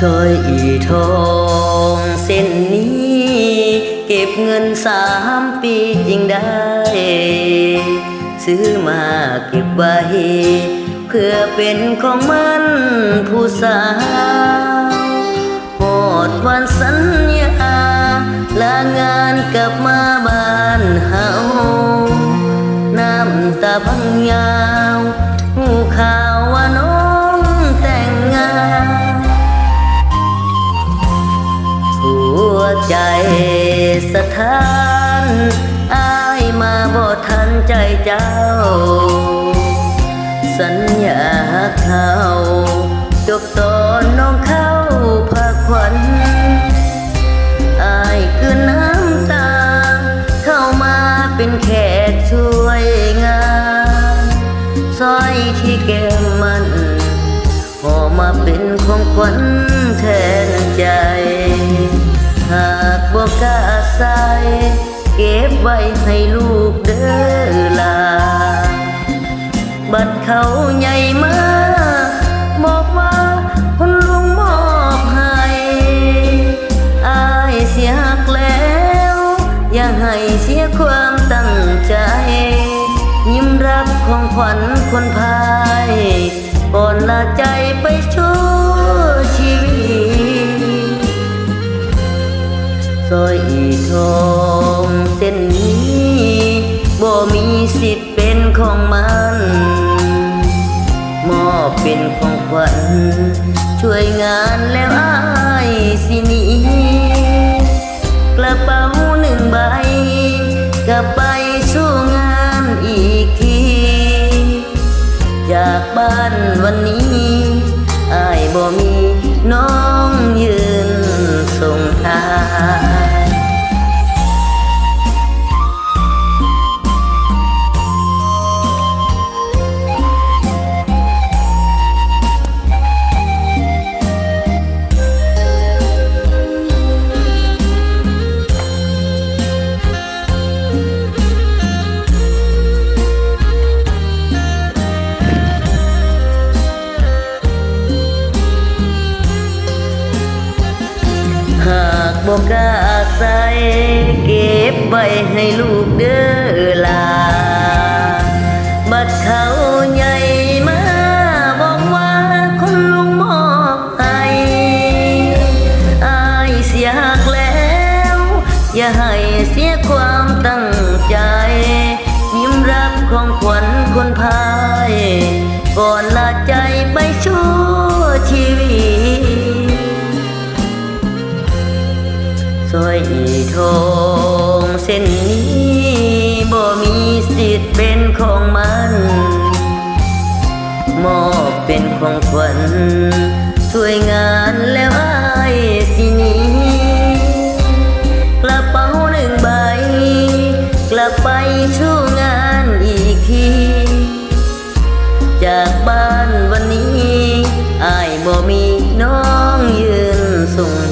ช่อยอีทองเส้นนี้ เก็บเงินสามปีจริงได้ ซื้อมาเก็บไว้ เพื่อเป็นของมันผู้สาวหอดวันสัญญาลางานกลับมา ใจสถานอายมาบ่ทันใจเจ้า สัญญาเขาจบตอนน้องเข้าพักขวัญอายคือน้ำตา เข้ามาเป็นแขกช่วยงานสร้อยที่แก้มมันพอมาเป็นของขวัญแทนใจ ใส่เก็บไว้ให้ลูกเด้อลา บัดเขาใหญ่มาบอกว่าคุณลุงมอบให้อายเสียหักแล้ว อย่าให้เสียความตั้งใจ ยิ้มรับของขวัญคนพายก่อนลาใจไปช่ว ร้อยทองเส้นนี้บ่มีสิทธิ์เป็นของมัน มอบเป็นของขวัญช่วยงานแล้วอายสิหนีกระเป๋าหนึ่งใบกลับไปสู้งานอีกที จากบ้านวันนี้อายบ่มีน้องยืนส่งทาง กอกกล้าใส่เก็บไว้ให้ลูกเด้อ ทองเส้นนี้บ่มีสิทธิ์เป็นของมัน มอบเป็นของขวัญช่วยงานแล้วอายสินี้กระเป๋าหนึ่งใบ กลับไปชู้งานอีกที จากบ้านวันนี้อายบ่มีน้องยืนส่ง